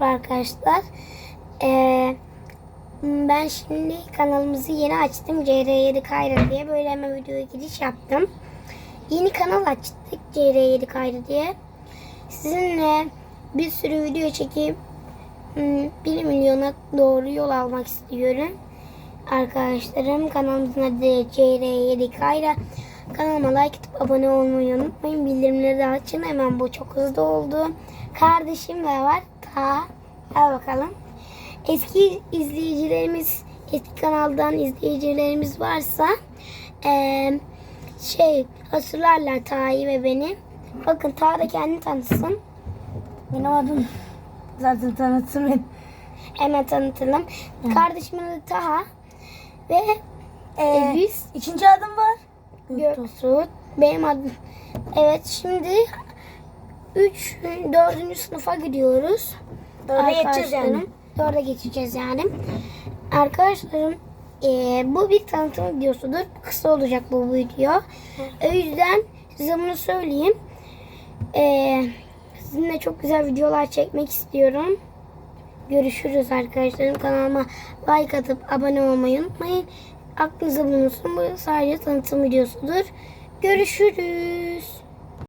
Merhaba arkadaşlar. Ee, ben şimdi kanalımızı yeni açtım. CR7 Kayra diye. Böyle hemen videoya giriş yaptım. Yeni kanal açtık CR7 Kayra diye. Sizinle bir sürü video çekip hmm, 1 milyona doğru yol almak istiyorum. Arkadaşlarım kanalımızın adı CR7 Kayra. Kanalıma like atıp abone olmayı unutmayın. Bildirimleri de açın. Hemen bu çok hızlı oldu. Kardeşim de var. Ta. Gel bakalım. Eski izleyicilerimiz, eski kanaldan izleyicilerimiz varsa eee, şey hatırlarlar Taha'yı ve beni. Bakın Ta da kendini tanıtsın. Benim adım zaten tanıtım hep. Hemen tanıtalım. Kardeşimin adı Taha ve Ee, biz ikinci adım var. Göktuğ. Benim adım. Evet şimdi 3 4. sınıfa gidiyoruz. Dörde geçeceğiz yani. Arkadaşlarım, Dörde geçeceğiz yani. Arkadaşlarım eee, bu bir tanıtım videosudur. Kısa olacak bu video. O yüzden size bunu söyleyeyim. Eee sizinle çok güzel videolar çekmek istiyorum. Görüşürüz arkadaşlarım. Kanalıma like atıp abone olmayı unutmayın. Aklınızda bulunsun. Bu sadece tanıtım videosudur. Görüşürüz.